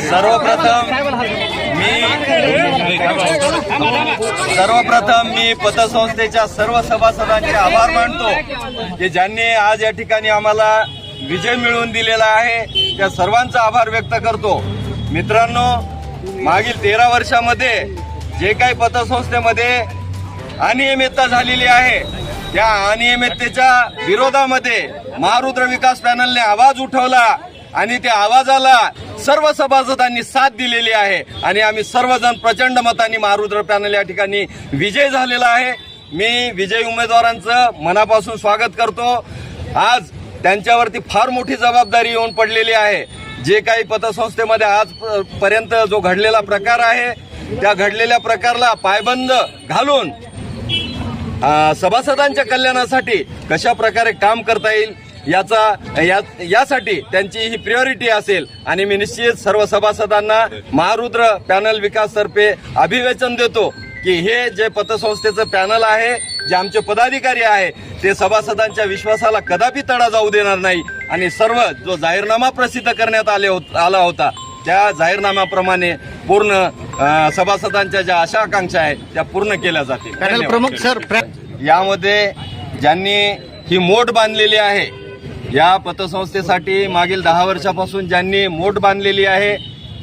सर्वप्रथम मी सर्वप्रथम मी पतसंस्थेच्या सर्व सभासदांचे आभार मानतो की ज्यांनी आज या ठिकाणी आम्हाला विजय मिळवून दिलेला आहे त्या सर्वांचा आभार व्यक्त करतो. मित्रांनो मागील तेरा वर्षामध्ये जे काही पतसंस्थेमध्ये अनियमितता झालेली आहे त्या अनियमिततेच्या विरोधामध्ये महारुद्र विकास पॅनलने आवाज उठवला आणि त्या आवाजाला सर्व सभासदांनी साथ दिलेली आहे आणि आम्ही सर्वजण प्रचंड मतांनी महारुद्र पॅनल या ठिकाणी विजय झालेला आहे. मी विजय उमेदवारांचं मनापासून स्वागत करतो. आज त्यांच्यावरती फार मोठी जबाबदारी येऊन पडलेली आहे. जे काही पतसंस्थेमध्ये आज पर्यंत जो घडलेला प्रकार आहे त्या घडलेल्या प्रकारला पायबंद घालून सभासदांच्या कल्याणासाठी कशा प्रकारे काम करता येईल याचा या यासाठी त्यांची ही प्रिऑरिटी असेल. आणि मी निश्चित सर्व सभासदांना महारुद्र पॅनल विकास तर्फे अभिवेचन देतो की हे जे पतसंस्थेचं पॅनल आहे जे आमचे पदाधिकारी आहे ते सभासदांच्या विश्वासाला कदापि तडा जाऊ देणार नाही. आणि सर्व जो जाहीरनामा प्रसिद्ध करण्यात आले होत आला होता त्या जाहीरनाम्याप्रमाणे पूर्ण सभासदांच्या ज्या आशा आकांक्षा आहेत त्या पूर्ण केल्या जातील. प्रमुख सर यामध्ये ज्यांनी ही मोठ बांधलेली आहे या पतसंस्थेसाठी मागील दहा वर्षापासून ज्यांनी मोठ बांधलेली आहे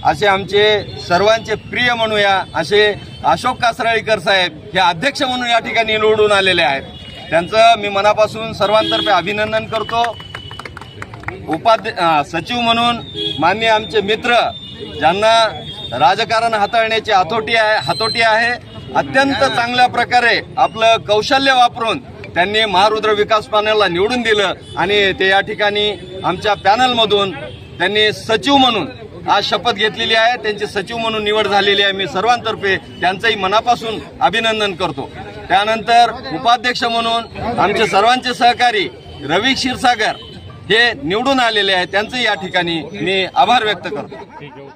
असे आमचे सर्वांचे प्रिय म्हणूया असे अशोक कासराळीकर साहेब हे अध्यक्ष म्हणून या ठिकाणी निवडून आलेले आहेत. त्यांचं मी मनापासून सर्वांतर्फे अभिनंदन करतो. उपाध्य सचिव म्हणून मान्य आमचे मित्र ज्यांना राजकारण हाताळण्याची हातोटी आहे हातोटी आहे अत्यंत चांगल्या प्रकारे आपलं कौशल्य वापरून त्यांनी महारुद्र विकास पॅनलला निवडून दिलं आणि ते या ठिकाणी आमच्या पॅनलमधून त्यांनी सचिव म्हणून आज शपथ घेतलेली आहे. त्यांची सचिव म्हणून निवड झालेली आहे. मी सर्वांतर्फे त्यांचंही मनापासून अभिनंदन करतो. त्यानंतर उपाध्यक्ष म्हणून आमचे सर्वांचे सहकारी रवी क्षीरसागर हे निवडून आलेले आहेत. त्यांचं या ठिकाणी मी आभार व्यक्त करतो.